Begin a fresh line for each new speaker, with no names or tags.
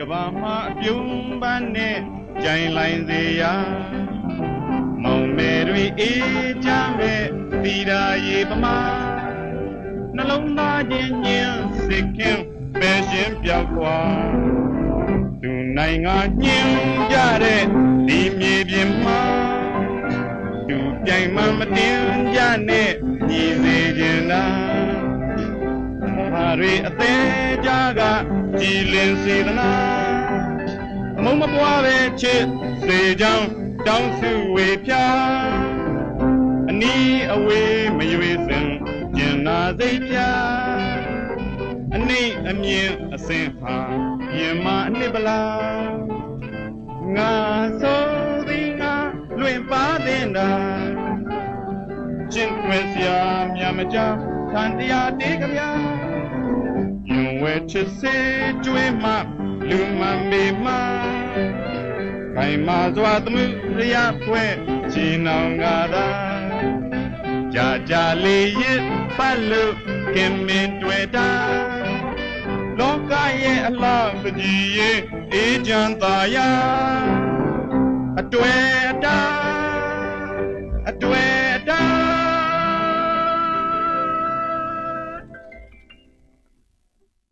ကဘာမှာအပြုံးပန်းနဲ့ကြိုင်လိုင်းစေရာမောင်မယ်တွေအေးချမ်းမဲ့တီရာရေပမာနှလုံးသားချင်းညင်စိတ်ခင်ပဲရှင်ပြောက်ကွာသူနိုင်ငံညင်ကြတဲ့ဒီမြေပြင်မှာသူပြိုင်မှမတင်ကြနဲ့ညီစေခြင်းလား မာရီအသေးကြကကြည်လင်စေသနာအမုံမပွားပဲချစ်စေကြောင်းတောင်းစုဝေဖြာအနီးအဝေးမရွေစင်ကျင်နာစိတ်ဖြာအနိမ့်အမြင်အစင်ဟာရင်မအနှစ်ပလားငါဆိုသည်ငါလွင်ပါတဲ့နာကျင့်ွယ်စရာမြတ်မကြထန်တရားတေးကြဗျာ ယုံဝဲချစ်စေကျွေးမှလူမမေမခိုင်မာစွာသမှုရရဖွဲ့ချီနောင်ငါသာကြာကြာလေးရစ်ပတ်လို့ခင်မင်တွေ့တာလောကရဲ့အလားပကြီးရဲ့အေးချမ်းသာယာအတွေ့အတာ